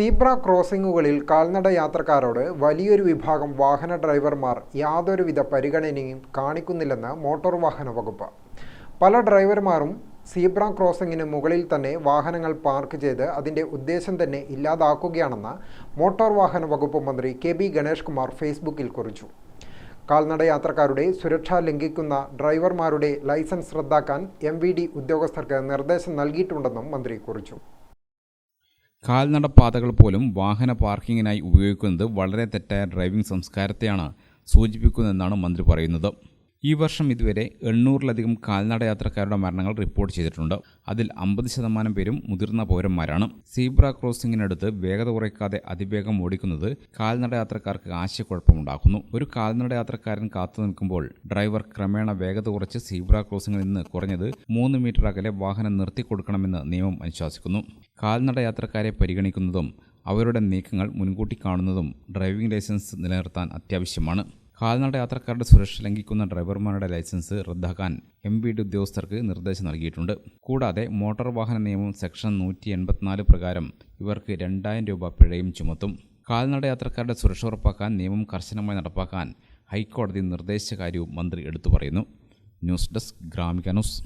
Zebra ക്രോസിംഗുകളിൽ കാൽനട യാത്രക്കാരോട് വലിയൊരു വിഭാഗം വാഹന ഡ്രൈവർമാർ യാതൊരുവിധ പരിഗണനയും കാണിക്കുന്നില്ലെന്ന് മോട്ടോർ വാഹന വകുപ്പ്. പല ഡ്രൈവർമാരും സീബ്ര ക്രോസിംഗിന് മുകളിൽ തന്നെ വാഹനങ്ങൾ പാർക്ക് ചെയ്ത് അതിന്റെ ഉദ്ദേശം തന്നെ ഇല്ലാതാക്കുകയാണെന്ന് മോട്ടോർ വാഹന വകുപ്പ് മന്ത്രി കെ ബി ഗണേഷ് കുമാർ ഫേസ്ബുക്കിൽ കുറിച്ചു. കാൽനട യാത്രക്കാരുടെ സുരക്ഷ ലംഘിക്കുന്ന ഡ്രൈവർമാരുടെ ലൈസൻസ് റദ്ദാക്കാൻ എം ഉദ്യോഗസ്ഥർക്ക് നിർദ്ദേശം നൽകിയിട്ടുണ്ടെന്നും മന്ത്രി കുറിച്ചു. കാൽനടപ്പാതകൾ പോലും വാഹന പാർക്കിങ്ങിനായി ഉപയോഗിക്കുന്നത് വളരെ തെറ്റായ ഡ്രൈവിംഗ് സംസ്കാരത്തെയാണ് സൂചിപ്പിക്കുന്നതെന്നാണ് മന്ത്രി പറയുന്നത്. ഈ വർഷം ഇതുവരെ എണ്ണൂറിലധികം കാൽനട യാത്രക്കാരുടെ മരണങ്ങൾ റിപ്പോർട്ട് ചെയ്തിട്ടുണ്ട്. അതിൽ അമ്പത് ശതമാനം പേരും മുതിർന്ന പൗരന്മാരാണ്. സീബ്ര ക്രോസിംഗിനടുത്ത് വേഗത കുറയ്ക്കാതെ അതിവേഗം ഓടിക്കുന്നത് കാൽനട യാത്രക്കാർക്ക് ആശയക്കുഴപ്പമുണ്ടാക്കുന്നു. ഒരു കാൽനട യാത്രക്കാരൻ കാത്തു നിൽക്കുമ്പോൾ ഡ്രൈവർ ക്രമേണ വേഗത കുറച്ച് സീബ്ര ക്രോസിംഗിൽ നിന്ന് കുറഞ്ഞത് മൂന്ന് മീറ്റർ അകലെ വാഹനം നിർത്തിക്കൊടുക്കണമെന്ന് നിയമം അനുശാസിക്കുന്നു. കാൽനട യാത്രക്കാരെ പരിഗണിക്കുന്നതും അവരുടെ നീക്കങ്ങൾ മുൻകൂട്ടി കാണുന്നതും ഡ്രൈവിംഗ് ലൈസൻസ് നിലനിർത്താൻ അത്യാവശ്യമാണ്. കാൽനട യാത്രക്കാരുടെ സുരക്ഷ ലംഘിക്കുന്ന ഡ്രൈവർമാരുടെ ലൈസൻസ് റദ്ദാക്കാൻ എം ബി ഡി ഉദ്യോഗസ്ഥർക്ക് നിർദ്ദേശം നൽകിയിട്ടുണ്ട്. കൂടാതെ മോട്ടോർ വാഹന നിയമം സെക്ഷൻ നൂറ്റി എൺപത്തിനാല് പ്രകാരം ഇവർക്ക് രണ്ടായിരം രൂപ പിഴയും ചുമത്തും. കാൽനട യാത്രക്കാരുടെ സുരക്ഷ ഉറപ്പാക്കാൻ നിയമം കർശനമായി നടപ്പാക്കാൻ ഹൈക്കോടതി നിർദ്ദേശിച്ച കാര്യവും മന്ത്രി എടുത്തു പറയുന്നു. News desk Gramika news.